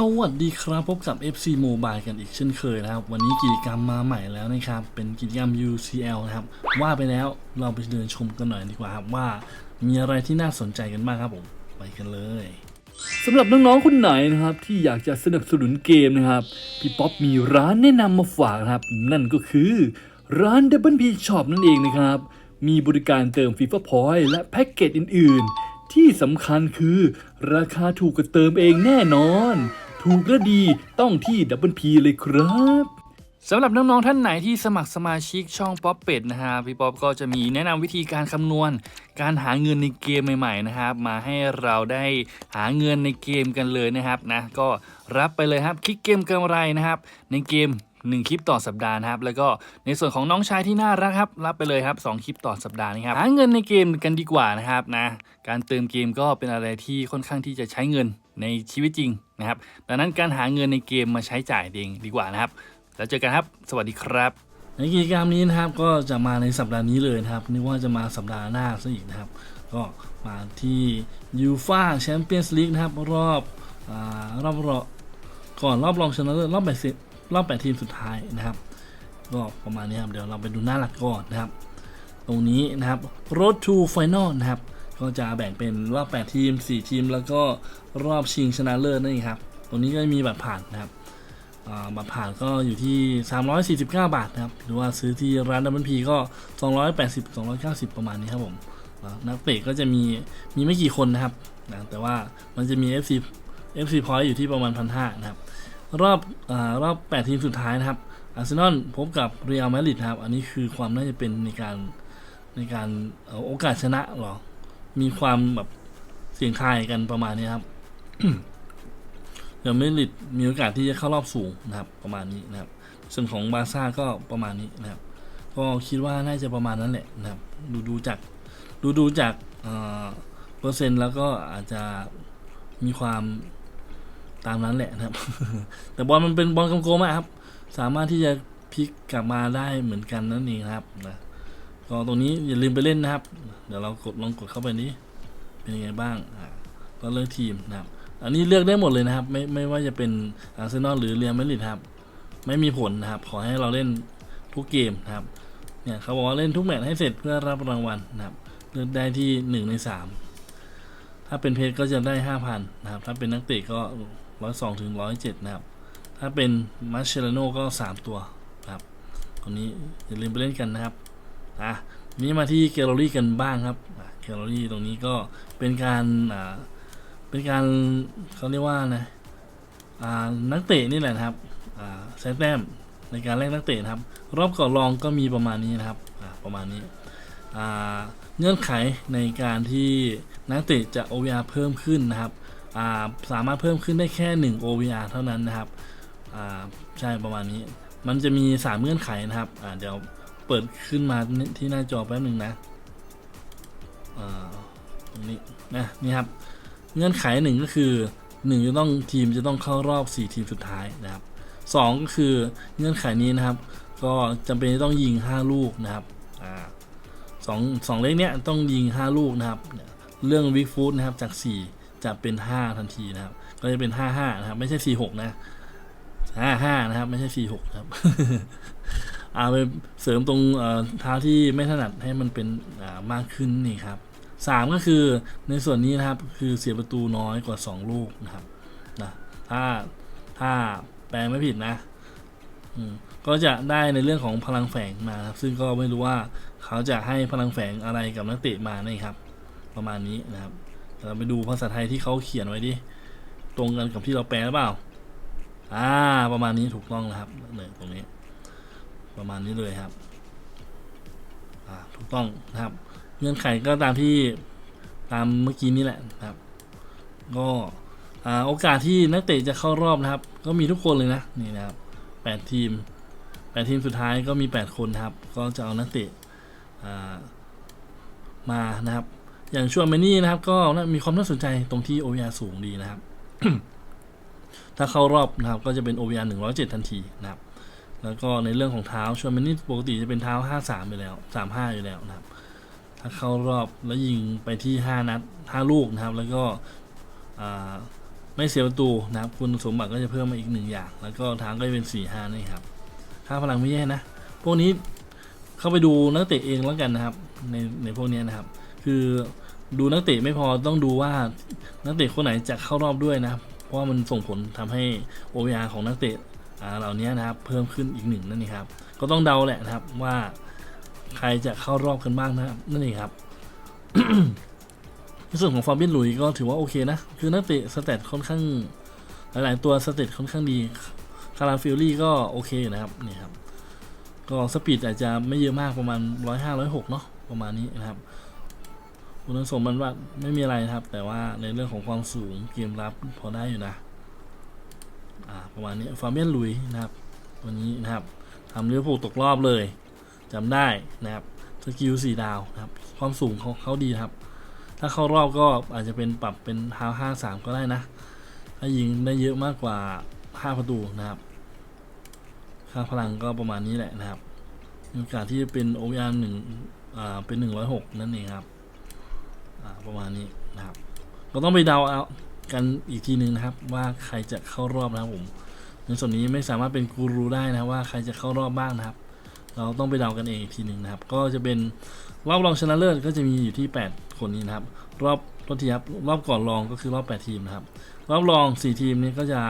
สวัสดีครับพบกับ FC Mobile กันอีกเช่นเคยนะครับ วันนี้กิจกรรมมาใหม่แล้วนะครับ เป็นกิจกรรม UCL นะครับ ว่าไปแล้วเราไปเดินชมกันหน่อยดีกว่าครับว่ามีอะไรที่น่าสนใจกันบ้างครับผมไปกันเลยสำหรับน้องๆคนไหนนะครับ ที่อยากจะสนับสนุนเกมนะครับ พี่ป๊อปมีร้านแนะนำมาฝากนะครับ นั่นก็คือร้าน Double P Shop นั่นเองนะครับ มีบริการเติม FIFA Point และแพ็กเกจอื่น ๆที่สำคัญคือ ราคาถูกกว่าเติมเองแน่นอน ถูกและดีต้องที่ Double P เลยครับสำหรับน้องๆท่านไหนที่สมัครสมาชิกช่องป๊อปเป็ดนะฮะพี่ป๊อปก็จะมีแนะนำวิธีการคำนวณ การหาเงินในเกมใหม่ๆนะครับมาให้เราได้หาเงินในเกมกันเลยนะครับนะก็รับไปเลยครับคลิกเกมกำไรนะครับ ในเกม1คลิปต่อสัปดาห์นะครับ แล้วก็ในส่วนของน้องชายที่น่ารักครับ รับไปเลยครับ2คลิปต่อสัปดาห์นะครับหาเงินในเกมกันดีกว่านะครับนะการเติมเกมก็เป็นอะไรที่ค่อนข้างที่จะใช้เงิน ในชีวิตจริงนะครับ ดังนั้นการหาเงินในเกมมาใช้จ่ายเองดีกว่านะครับ แล้วเจอกันครับ สวัสดีครับ ในกิจกรรมนี้นะครับก็จะมาในสัปดาห์นี้เลยนะครับนึกว่าจะมาสัปดาห์หน้าซะอีกนะครับ ก็มาที่ยูฟาแชมเปี้ยนส์ลีกนะครับ รอบอรอบรอบก่อนรอบรองชนะเลิศรอบแปดสิบรอบแปดทีมสุดท้ายนะครับก็ประมาณนี้ครับเดี๋ยวเราไปดูหน้าหลักก่อนนะครับ ตรงนี้นะครับ Road to Final นะครับ ก็จะแบ่งเป็นรอบ 8 ทีม 4 ทีม แล้วก็รอบชิงชนะเลิศนั่นเองครับ ตรงนี้ก็มีบัตรผ่านนะครับบัตรผ่านก็อยู่ที่ 349 บาทนะครับ หรือว่าซื้อที่ร้านดับเบิลพีก็ 280 290 ประมาณนี้ครับผม นักเตะก็จะมีมีไม่กี่คนนะครับนะแต่ว่ามันจะมี FC FC point อยู่ที่ประมาณ 1,500 นะครับ รอบอรอบ 8 ทีมสุดท้ายนะครับ อาร์เซนอลพบกับเรอัลมาดริดครับ อันนี้คือความน่าจะเป็นในการในการโอกาสชนะหรอ มีความแบบเสี่ยงทายกันประมาณนี้ครับเรอัลมาดริดมีโอกาสที่จะเข้ารอบสูงนะครับ ประมาณนี้นะครับ ส่วนของบาร์ซ่าก็ประมาณนี้นะครับ ก็คิดว่าน่าจะประมาณนั้นแหละนะครับ ดูดูจากดูดูจากเอ่อเปอร์เซ็นต์แล้วก็อาจจะมีความตามนั้นแหละนะครับ แต่บอลมันเป็นบอลกลมๆครับ สามารถที่จะพลิกกลับมาได้เหมือนกันนั่นเองนะครับนะ ก็ตรงนี้อย่าลืมไปเล่นนะครับ เดี๋ยวเรากดลองกดเข้าไปนี้ เป็นยังไงบ้างอ่าก็เลือกทีมนะครับอันนี้เลือกได้หมดเลยนะครับ ไม่ไม่ว่าจะเป็นอาร์เซนอลหรือเรียลมาดริดครับ ไม่มีผลนะครับ ขอให้เราเล่นทุกเกมนะครับเนี่ยเขาบอกว่าเล่นทุกแมตช์ให้เสร็จเพื่อรับรางวัลนะครับ เลือกได้ที่หนึ่งในสามถ้าเป็นเพจก็จะได้ห้าพันนะครับ ถ้าเป็นนักเตะก็ร้อยสองถึงร้อยเจ็ดนะครับ ถ้าเป็นมาเชลโนก็สามตัวนะครับคนนี้อย่าลืมไปเล่นกันนะครับ อะนี้มาที่แกลเลอรี่กันบ้างครับแกลเลอรี่ตรงนี้ก็เป็นการอ่าเป็นการเขาเรียกว่านะอ่านักเตะนี่แหละครับอ่าใช้แต้มในการแลกนักเตะนะครับ รอบก่อนรองก็มีประมาณนี้นะครับอ่าประมาณนี้อ่าเงื่อนไขในการที่นักเตะจะ OVR เพิ่มขึ้นนะครับอ่าสามารถเพิ่มขึ้นได้แค่ 1 OVR เท่านั้นนะครับอ่าใช่ประมาณนี้ มันจะมี 3 เงื่อนไขนะครับอ่าเดี๋ยว เปิดขึ้นมาที่หน้าจอแป๊บหนึ่งนะอ่าตรงนี้นะนี่ครับ เงื่อนไขหนึ่งก็คือหนึ่งจะต้องทีมจะต้องเข้ารอบ 4 ทีมสุดท้ายนะครับสองก็คือเงื่อนไขนี้นะครับ ก็จำเป็นจะต้องยิง 5 ลูกนะครับอ่าสองสองเลขเนี้ยต้องยิง 5 ลูกนะครับเนี่ยเรื่องวิกฟูดนะครับจาก 4 จะเป็น 5 ทันทีนะครับ ก็จะเป็น 5 5 นะครับ ไม่ใช่ 4 6 นะ 5 5 นะครับ ไม่ใช่ 4 6 นะครับ เอาไปเสริมตรงเท้าที่ไม่ถนัดให้มันเป็นมากขึ้นนี่ครับสามก็คือในส่วนนี้นะครับคือเสียประตูน้อยกว่า 2 ลูกนะครับนะถ้าถ้าแปลไม่ผิดนะก็จะได้ในเรื่องของพลังแฝงมาครับ ซึ่งก็ไม่รู้ว่าเขาจะให้พลังแฝงอะไรกับนักเตะมานี่ครับ ประมาณนี้นะครับเดี๋ยวเราไปดูภาษาไทยที่เขาเขียนไว้ดิตรงกันกับที่เราแปลหรือเปล่าอ่าประมาณนี้ถูกต้องนะครับเนี่ยตรงนี้ ประมาณนี้เลยครับถูกต้องนะครับ เงื่อนไขก็ตามที่ตามเมื่อกี้นี้แหละนะครับ ก็โอกาสที่นักเตะจะเข้ารอบนะครับ ก็มีทุกคนเลยนะนี่นะครับแปดทีมแปดทีมสุดท้ายก็มีแปดคนนะครับ ก็จะเอานักเตะมานะครับ อย่างช่วงเมนี่นะครับ ก็น่ามีความน่าสนใจตรงที่ OVR สูงดีนะครับ ถ้าเข้ารอบนะครับ ก็จะเป็น OVR 107ทันทีนะครับ แล้วก็ในเรื่องของเท้าชวนมันนี่ปกติจะเป็นเท้า 5-3ไปแล้ว 3-5 อยู่แล้วนะครับ ถ้าเข้ารอบแล้วยิงไปที่ 5 นัด 5 ลูกนะครับ แล้วก็ไม่เสียประตูนะครับ คุณสมบัติก็จะเพิ่มมาอีกหนึ่งอย่าง แล้วก็ทางก็จะเป็นสี่ห้านี่ครับค่าพลังไม่แย่นะ พวกนี้เข้าไปดูนักเตะเองแล้วกันนะครับ ในในพวกนี้นะครับ คือดูนักเตะไม่พอต้องดูว่านักเตะคนไหนจะเข้ารอบด้วยนะครับ เพราะว่ามันส่งผลทำให้ OVR ของนักเตะ เหล่านี้นะครับเพิ่มขึ้นอีกหนึ่งนั่นเองครับก็ต้องเดาแหละนะครับว่าใครจะเข้ารอบกันบ้างนะครับนั่นเองครับในส่วนของฟาบินหลุยก็ถือว่าโอเคนะ คือนักเตะสเตตค่อนข้าง หลายๆตัวสเตตค่อนข้างดีคาราฟิลลี่ก็โอเคนะครับนี่ครับก็สปีดอาจจะไม่เยอะมากประมาณร้อยห้าร้อยหกเนาะประมาณนี้นะครับคุณสมบัติว่าไม่มีอะไรนะครับ แต่ว่าในเรื่องของความสูงเกมรับพอได้อยู่นะ ประมาณนี้ฟาเบียนลุยนะครับวันนี้นะครับทำเลี้ยวผูลตกรอบเลยจำได้นะครับสกิลสี่ดาวนะครับ ความสูงเขาเขาดีครับ ถ้าเข้ารอบก็อาจจะเป็นปรับเป็นเท้าห้าสามก็ได้นะ ถ้ายิงได้เยอะมากกว่าห้าประตูนะครับ ค่าพลังก็ประมาณนี้แหละนะครับมีโอกาสที่จะเป็นโอเวอร์หนึ่งอ่าเป็นหนึ่งร้อยหกนั่นเองครับ อ่าประมาณนี้นะครับก็ต้องไปเดาเอา กันอีกทีหนึ่งนะครับ ว่าใครจะเข้ารอบนะครับผมในส่วนนี้ไม่สามารถเป็นกูรูได้นะว่าใครจะเข้ารอบบ้างนะครับ เราต้องไปเดากันเองอีกทีหนึ่งนะครับ ก็จะเป็นรอบรองชนะเลิศก็จะมีอยู่ที่ 8 คนนี้นะครับ รอบรอบที่ครับรอบก่อนรองก็คือรอบ 8 ทีมนะครับ รอบรอง 4 ทีมนี้ก็จะ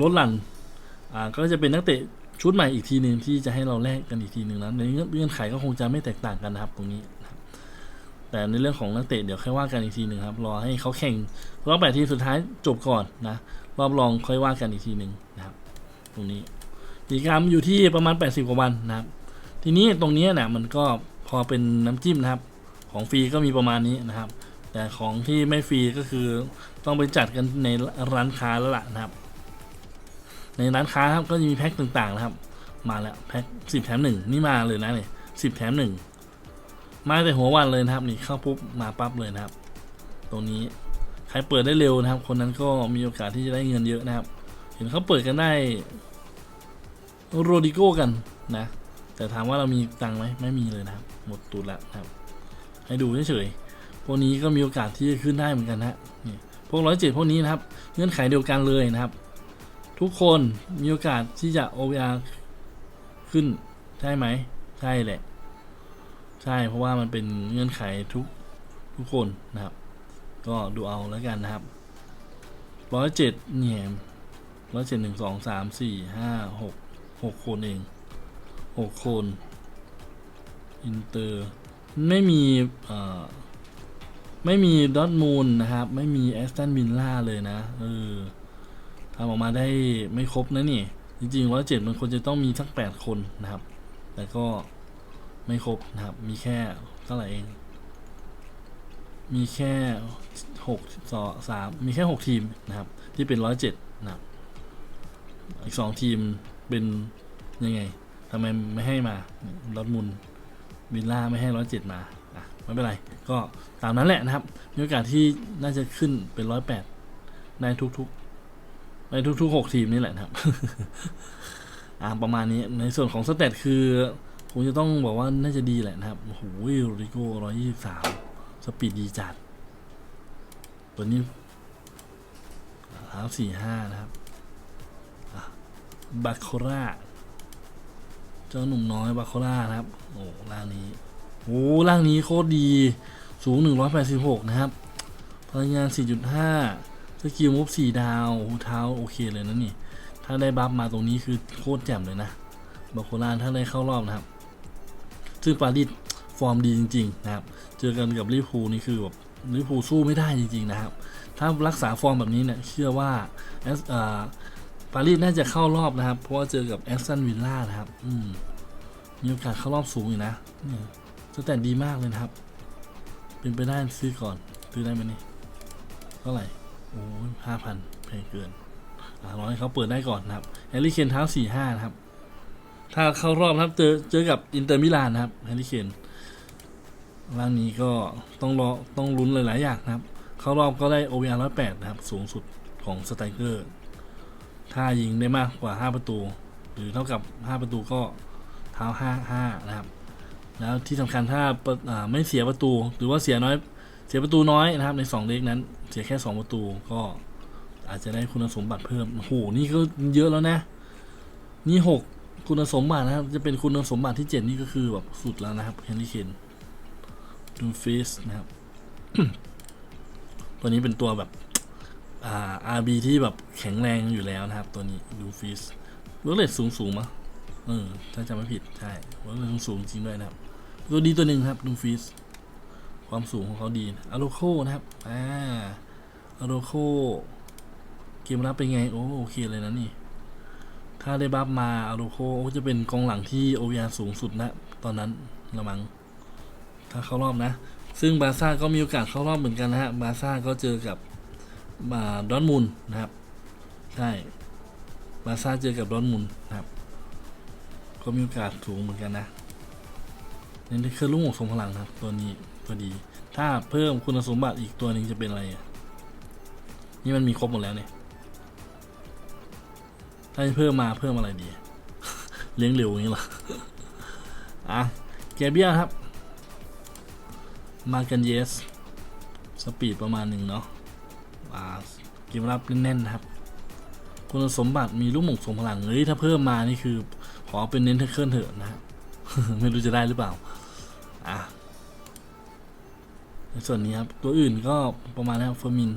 ลดหลั่นอ่าก็จะเป็นนักเตะชุดใหม่อีกทีหนึ่งที่จะให้เราแลกกันอีกทีหนึ่งนะในเงื่อนไขก็คงจะไม่แตกต่างกันนะครับตรงนี้ แต่ในเรื่องของนักเตะเดี๋ยวค่อยว่ากันอีกทีหนึ่งครับ รอให้เขาแข่งรอบแปดทีสุดท้ายจบก่อนนะรอบรองค่อยว่ากันอีกทีหนึ่งนะครับตรงนี้กิจกรรมอยู่ที่ประมาณ 80 กว่าวันนะครับ ทีนี้ตรงนี้เนี่ยมันก็พอเป็นน้ำจิ้มนะครับ ของฟรีก็มีประมาณนี้นะครับ แต่ของที่ไม่ฟรีก็คือต้องไปจัดกันในร้านค้าแล้วล่ะนะครับ ในร้านค้าครับก็จะมีแพ็คต่างๆนะครับ มาแล้วแพ็คสิบแถมหนึ่งนี่มาเลยนะเนี่ยสิบแถมหนึ่ง มาแต่หัววันเลยนะครับนี่เข้าปุ๊บมาปั๊บเลยนะครับ ตรงนี้ใครเปิดได้เร็วนะครับ คนนั้นก็มีโอกาสที่จะได้เงินเยอะนะครับ เห็นเขาเปิดกันได้โรดิโก้กันนะ แต่ถามว่าเรามีตังค์ไหมไม่มีเลยนะครับ หมดตูดแล้วนะครับ ให้ดูเฉยๆพวกนี้ก็มีโอกาสที่จะขึ้นได้เหมือนกันนะนี่พวกร้อยเจ็ดพวกนี้นะครับ เงื่อนไขเดียวกันเลยนะครับ ทุกคนมีโอกาสที่จะ OVR ขึ้นใช่ไหมใช่แหละ ใช่เพราะว่ามันเป็นเงื่อนไขทุกทุกคนนะครับ ก็ดูเอาแล้วกันนะครับร้อยเจ็ดเนี่ยร้อยเจ็ดหนึ่งสองสามสี่ห้าหกหกคนเองหกคนอินเตอร์ไม่มีไม่มีดอทมูลนะครับ ไม่มีแอสตันบินล่าเลยนะเออทำออกมาได้ไม่ครบนะนี่ จริงๆร้อยเจ็ดมันควรจะต้องมีสักแปดคนนะครับ แต่ก็ ไม่ครบนะครับ มีแค่เท่าไหร่เอง มีแค่หกสอสามมีแค่หกทีมนะครับ ที่เป็นร้อยเจ็ดนะครับ อีกสองทีมเป็นยังไงทำไมไม่ให้มาดอทมุนวิลล่าไม่ให้ร้อยเจ็ดมาอะไม่เป็นไร ก็ตามนั้นแหละนะครับ มีโอกาสที่น่าจะขึ้นเป็นร้อยแปดในทุกๆ ในทุกๆหกทีมนี่แหละนะครับ อ่าประมาณนี้ในส่วนของสเตตคือ ผมจะต้องบอกว่าน่าจะดีแหละนะครับโอ้โหริโก้ร้อยยี่สิบสามสปีดดีจัด ตัวนี้เท้าสี่ห้านะครับบาโคราเจ้าหนุ่มน้อยบาโครานะครับ โอ้ร่างนี้โอ้ร่างนี้โคตรดี สูง 186 นะครับ พลังงาน 4.5 สกิลมุฟ4ดาวโอ้เท้าโอเคเลยนะนี่ ถ้าได้บัฟมาตรงนี้คือโคตรแจ่มเลยนะบาโคราถ้าได้เข้ารอบนะครับ ซึ่งปารีสฟอร์มดีจริง ๆ นะครับ เจอกันกับลิเวอร์พูลนี่คือแบบลิเวอร์พูลสู้ไม่ได้จริง ๆ นะครับ ถ้ารักษาฟอร์มแบบนี้เนี่ย เชื่อว่าแอสปารีสน่าจะเข้ารอบนะครับ เพราะว่าเจอกับแอสตันวิลล่านะครับ อืมมีโอกาสเข้ารอบสูงอยู่นะเนี่ยสแตนดีมากเลยนะครับ เป็นไปได้ซื้อก่อนซื้อได้ไหมนี่เท่าไหร่โอ้ห้าพันแพงเกินอ่ารอให้เขาเปิดได้ก่อนนะครับแฮร์รี่เคนเท้าสี่ห้านะครับ ถ้าเข้ารอบนะครับ เจอเจอกับอินเตอร์มิลานนะครับแฮร์รี่เคนร่างนี้ก็ต้องรอต้องลุ้นหลายๆอย่างนะครับ เข้ารอบก็ได้ OVR 108 นะครับ สูงสุดของสไตรเกอร์ ถ้ายิงได้มากกว่า 5 ประตู หรือเท่ากับ 5 ประตูก็เท้า 5 5 นะครับ แล้วที่สำคัญถ้าาไม่เสียประตู หรือว่าเสียน้อยเสียประตูน้อยนะครับ ใน 2 เลขนั้น เสียแค่ 2 ประตูก็อาจจะได้คุณสมบัติเพิ่มโอ้โหนี่ก็เยอะแล้วนะ นี่หก คุณสมบัตินะครับ จะเป็นคุณสมบัติที่เจ็ดนี่ก็คือแบบสุดแล้วนะครับเฮนรี่เคนดูฟิสนะครับ ตัวนี้เป็นตัวแบบอ่า RB ที่แบบแข็งแรงอยู่แล้วนะครับ ตัวนี้ดูฟิสเวิร์กเลทสูงสูงมั้งเออถ้าจำไม่ผิด ใช่เวิร์กเลทสูงสูงจริงด้วยนะครับ ตัวดีตัวหนึ่งครับดูฟิสความสูงของเขาดีอะโลโคนะครับอ่าอะโลโคเกมรับเป็นไง โอ้โอเคเลยนะนี่ ถ้าได้บัฟมาอารูโคจะเป็นกองหลังที่โอ r สูงสุดนะ ตอนนั้นละมัง ถ้าเข้ารอบนะ ซึ่งบาซ่าก็มีโอกาสเข้ารอบเหมือนกันนะฮะ บาซ่าก็เจอกับมาดอนมุนนะครับ ใช่ บาซ่าเจอกับดอนมุนนะครับ ก็มีโอกาสสูงเหมือนกันนะนี่คือลูกหมกทรงพลังครับ ตัวนี้ตัวดี ถ้าเพิ่มคุณสมบัติอีกตัวหนึ่งจะเป็นอะไรอะนี่มันมีครบหมดแล้วเนี่ย ถ้าจะเพิ่มมาเพิ่มอะไรดี เลี้ยงเร็วอย่างนี้หรอ อะแกเบียครับ มากันเยส สปีดประมาณหนึ่งเนาะอ่าเกมรับแน่นๆนะครับ คุณสมบัติมีลูกหมงทรงพลังเฮ้ยถ้าเพิ่มมานี่คือ ขอเป็นเน้นเทคเคิลเถอะนะ ไม่รู้จะได้หรือเปล่า อะในส่วนนี้ครับ ตัวอื่นก็ประมาณนี้ครับเฟอร์มิน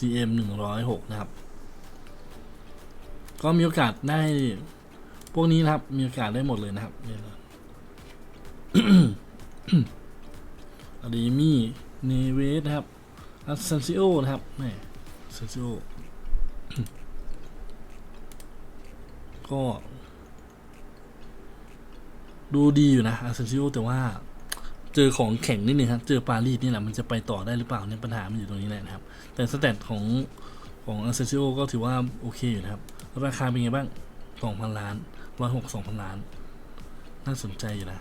CM หนึ่งร้อยหกนะครับ ก็มีโอกาสได้ พวกนี้นะครับ มีโอกาสได้หมดเลยนะครับนี่นะอดีมี่เนเวสนะครับอัสเซนซิโอนะครับแม่เซนซิโอก็ ดูดีอยู่นะอาเซนซิโอแต่ว่า เจอของแข็งนิดนึงครับ เจอปารีสนี่แหละมันจะไปต่อได้หรือเปล่าเนี่ยปัญหามันอยู่ตรงนี้แหละนะครับ แต่สแตทของของอาเซซิโอก็ถือว่าโอเคอยู่นะครับ ราคาเป็นไงบ้างสองพันล้านร้อยหกสองพันล้าน น่าสนใจอยู่นะ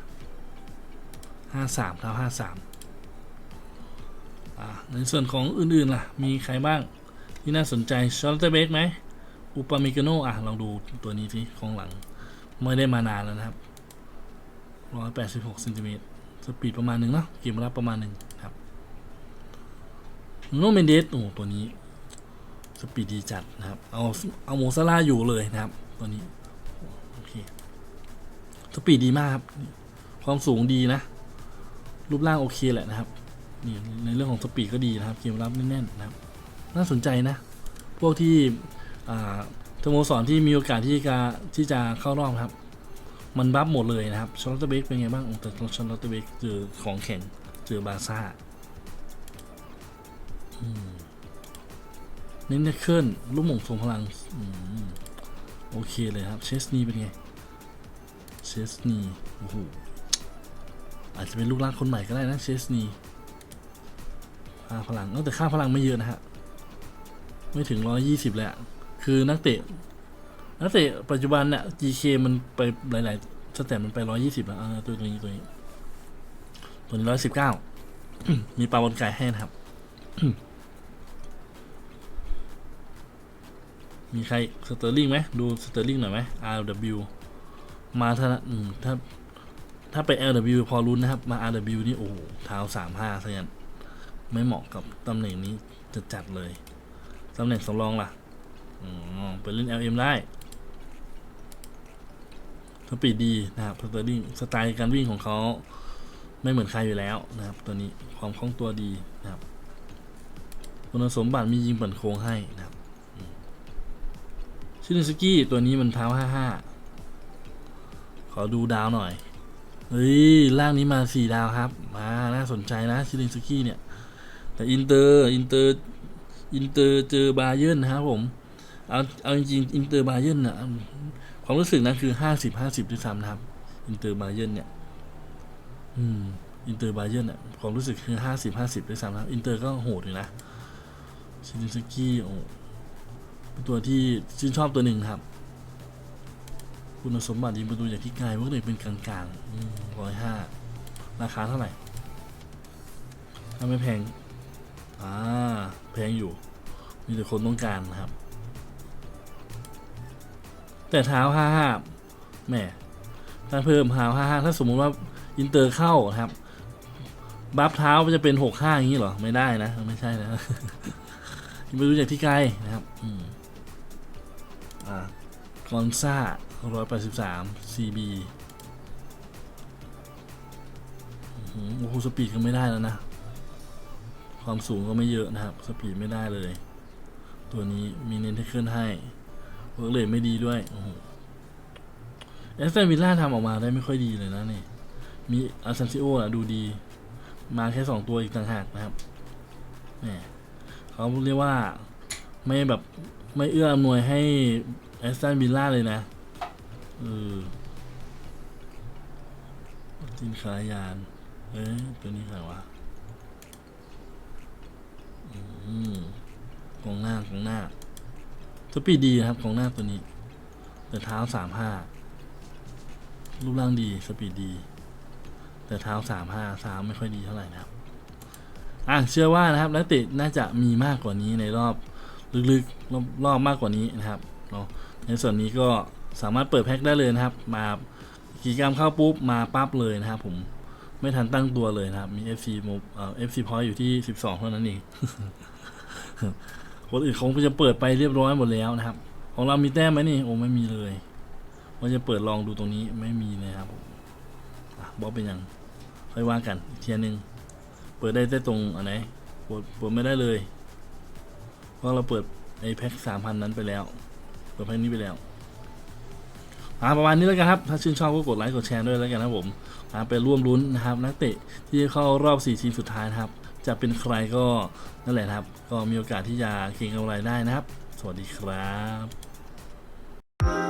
ห้าสามเท่าห้าสามอ่าในส่วนของอื่นๆล่ะ มีใครบ้างที่น่าสนใจชอร์เตเบกไหมอุปามิกโนอะ ลองดูตัวนี้สิของหลัง ไม่ได้มานานแล้วนะครับร้อยแปดสิบหกเซนติเมตร สปีดประมาณหนึ่งเนาะเกมรับประมาณหนึ่งครับโนเมนเดสโอ้ตัวนี้ สปีดดีจัดนะครับ เอาเอาโมซาร่าอยู่เลยนะครับ ตัวนี้โอเคสปีดดีมากครับ ความสูงดีนะ รูปร่างโอเคแหละนะครับนี่ในเรื่องของสปีดก็ดีนะครับ เกมรับแน่นๆนะครับ น่าสนใจนะ พวกที่อ่าสโมสรที่มีโอกาสที่จะที่จะเข้ารอบครับ มันบัฟหมดเลยนะครับชาร์ลอตเบกเป็นไงบ้างโอ้แต่ชาร์ลอตเบกเจอของแข็งเจอบาซ่าเน้นเคลื่อนลูกหม่งทรงพลังอโอเคเลยครับเชสนีเป็นไงเชสนีโอ้โหอาจจะเป็นลูกรักคนใหม่ก็ได้นะเชสนีค่าพลังเอ้าแต่ค่าพลังไม่เยอะนะฮะไม่ถึงร้อยี่สิบเลยอะคือนักเตะ นักเตะปัจจุบันเนี่ย GK มันไปหลาย ๆสแตทมันไปร้อยยี่สิบแล้วอ่าตัวนี้ตัวนี้ ตัวนี้ร้อยสิบเก้ามีปลาบอลไก่ให้นะครับ มีใครสเตอร์ลิงไหมดูสเตอร์ลิงหน่อยไหม RW มาถ้าถ้า ถ้าไป LW พอรุ้นนะครับ มา RW นี่ โอ้โหเท้าสามห้าซะงั้นไม่เหมาะกับตำแหน่งนี้จะจัดเลย ตำแหน่งสำรองล่ะ อ๋อ ไปเล่น LM ได้ สปีดดีนะครับสเตอร์ลิงสไตล์การวิ่งของเขาไม่เหมือนใครอยู่แล้วนะครับ ตัวนี้ความคล่องตัวดีนะครับคุณสมบัติมียิงเปิดโค้งให้นะครับชินิสกี้ตัวนี้มันเท้าห้าห้าขอดูดาวหน่อยเฮ้ยล่างนี้มาสี่ดาวครับมาน่าสนใจนะชินิสกี้เนี่ย แต่อินเตอร์อินเตอร์อินเตอร์เจอบาเยิร์นนะครับผมเอาเอาจริงอินเตอร์บาเยิร์นนะ ความรู้สึกนะคือห้าสิบห้าสิบด้วยซ้ำนะครับอินเตอร์บาเยนเนี่ย อืมอินเตอร์บาเยนเนี่ยความรู้สึกคือห้าสิบห้าสิบด้วยซ้ำนะครับอินเตอร์ก็โหดอยู่นะชินิสกี้โอ้เป็นตัวที่ชื่นชอบตัวหนึ่งครับ คุณสมบัติยิงประตูอย่างที่กายพวกเลยเป็นกลางๆร้อยห้าราคาเท่าไหร่ถ้าไม่แพง อ่า แพงอยู่ มีแต่คนต้องการนะครับ แต่เท้าห้าห้าแหม่ถ้าเพิ่มเท้าห้าห้าถ้าสมมุติว่าอินเตอร์เข้านะครับ บัฟเท้ามันจะเป็นหกห้าอย่างนี้เหรอ ไม่ได้นะ ไม่ใช่นะไปดูจากที่ไกลนะครับ อืมอ่ากอนซ่าร้อยแปดสิบสามซีบีโอ้โหสปีดก็ไม่ได้แล้วนะ ความสูงก็ไม่เยอะนะครับ สปีดไม่ได้เลย ตัวนี้มีเน้นเทคเกิลให้ เวิร์กเลยไม่ดีด้วยโอ้โหเอสเตนวิลล่าทำออกมาได้ไม่ค่อยดีเลยนะนี่มีอาซันซิโออะดูดี มาแค่สองตัวอีกต่างหากนะครับแหมเขาเรียกว่าไม่แบบไม่เอื้ออำนวยให้แอสตันวิลล่าเลยนะเออจินคายาน เอ้ยตัวนี้ใครวะอืมกองหน้ากองหน้า สปีดดีนะครับกองหน้าตัวนี้แต่เท้าสามห้ารูปร่างดีสปีดดี แต่เท้าสามห้าสามไม่ค่อยดีเท่าไหร่นะครับอะเชื่อว่านะครับนักเตะน่าจะมีมากกว่านี้ในรอบลึกๆรอบรอบมากกว่านี้นะครับเนาะในส่วนนี้ก็สามารถเปิดแพ็คได้เลยนะครับ มากิจกรรมเข้าปุ๊บมาปั๊บเลยนะครับผมไม่ทันตั้งตัวเลยนะครับ มี FC โมเอ่อ FC point อยู่ที่ 12 เท่านั้นเอง คนอื่นคงจะเปิดไปเรียบร้อยหมดแล้วนะครับ ของเรามีแต้มไหมนี่โอ้ไม่มีเลยว่าจะเปิดลองดูตรงนี้ไม่มีนะครับบอกเป็นยังค่อยว่ากันอีกเทียหนึงเปิดได้แต่ตรงอันไหนเปิดเปิดไม่ได้เลยเพราะเราเปิดไอแพ็คสามพันนั้นไปแล้ว เปิดแพ็คนี้ไปแล้วอ่าประมาณนี้แล้วกันครับ ถ้าชื่นชอบก็กดไลค์กดแชร์ด้วยแล้วกันนะครับผมอ่าไปร่วมลุ้นนะครับ นักเตะที่จะเข้ารอบ 4 ทีมสุดท้ายนะครับ จะเป็นใครก็นั่นแหละครับ ก็มีโอกาสที่จะเก็งกำไรได้นะครับ สวัสดีครับ